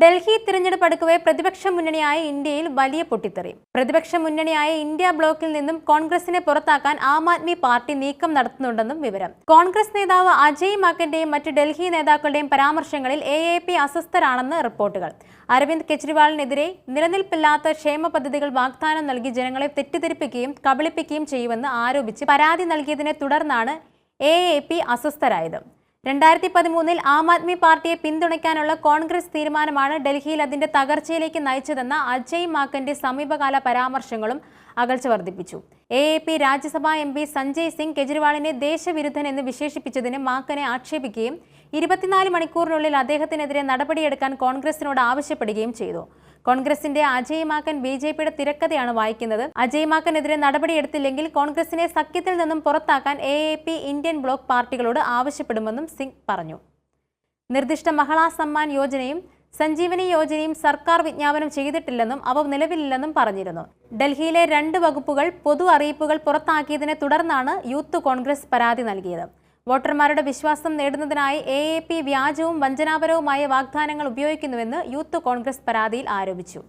ഡൽഹി തിരഞ്ഞെടുപ്പ് അടുക്കവേ പ്രതിപക്ഷ മുന്നണിയായ ഇന്ത്യയിൽ വലിയ പൊട്ടിത്തെറി. പ്രതിപക്ഷ മുന്നണിയായ ഇന്ത്യ ബ്ലോക്കിൽ നിന്നും കോൺഗ്രസിനെ പുറത്താക്കാൻ ആം ആദ്മി പാർട്ടി നീക്കം നടത്തുന്നുണ്ടെന്നും വിവരം. കോൺഗ്രസ് നേതാവ് അജയ് മാക്കന്റെയും മറ്റ് ഡൽഹി നേതാക്കളുടെയും പരാമർശങ്ങളിൽ എ എ പി അസ്വസ്ഥരാണെന്ന് റിപ്പോർട്ടുകൾ. അരവിന്ദ് കെജ്രിവാളിനെതിരെ നിലനിൽപ്പില്ലാത്ത ക്ഷേമ പദ്ധതികൾ വാഗ്ദാനം നൽകി ജനങ്ങളെ തെറ്റിദ്ധരിപ്പിക്കുകയും കബളിപ്പിക്കുകയും ചെയ്യുമെന്ന് ആരോപിച്ച് പരാതി നൽകിയതിനെ തുടർന്നാണ് എ എ പി അസ്വസ്ഥരായത്. രണ്ടായിരത്തി പതിമൂന്നിൽ ആം ആദ്മി പാർട്ടിയെ പിന്തുണയ്ക്കാനുള്ള കോൺഗ്രസ് തീരുമാനമാണ് ഡൽഹിയിൽ അതിന്റെ തകർച്ചയിലേക്ക് നയിച്ചതെന്ന അജയ് മാക്കന്റെ സമീപകാല പരാമർശങ്ങളും അകൽച്ച വർദ്ധിപ്പിച്ചു. A A P Rajya Sabha M P Sanjay Singh കെജ്രിവാളിനെ ദേശവിരുദ്ധൻ എന്ന് വിശേഷിപ്പിച്ചതിന് മാക്കനെ ആക്ഷേപിക്കുകയും ഇരുപത്തിനാല് മണിക്കൂറിനുള്ളിൽ അദ്ദേഹത്തിനെതിരെ നടപടിയെടുക്കാൻ കോൺഗ്രസിനോട് ആവശ്യപ്പെടുകയും ചെയ്തു. കോൺഗ്രസിന്റെ അജയ് മാക്കൻ ബി ജെ പിയുടെ തിരക്കഥയാണ് വായിക്കുന്നത്. അജയ് മാക്കനെതിരെ നടപടിയെടുത്തില്ലെങ്കിൽ കോൺഗ്രസിനെ സഖ്യത്തിൽ നിന്നും പുറത്താക്കാൻ എ ഇന്ത്യൻ ബ്ലോക്ക് പാർട്ടികളോട് ആവശ്യപ്പെടുമെന്നും സിംഗ് പറഞ്ഞു. നിർദ്ദിഷ്ട മഹളാ സമ്മാൻ യോജനയും സഞ്ജീവനി യോജനയും സർക്കാർ വിജ്ഞാപനം ചെയ്തിട്ടില്ലെന്നും അവ നിലവിലില്ലെന്നും പറഞ്ഞിരുന്നു. ഡൽഹിയിലെ രണ്ട് വകുപ്പുകൾ പൊതു അറിയിപ്പുകൾ പുറത്താക്കിയതിനെ തുടർന്നാണ് യൂത്ത് കോൺഗ്രസ് പരാതി നൽകിയത്. വോട്ടർമാരുടെ വിശ്വാസം നേടുന്നതിനായി എ എ പി വ്യാജവും വഞ്ചനാപരവുമായ വാഗ്ദാനങ്ങൾ ഉപയോഗിക്കുന്നുവെന്ന് യൂത്ത് കോൺഗ്രസ് പരാതിയിൽ ആരോപിച്ചു.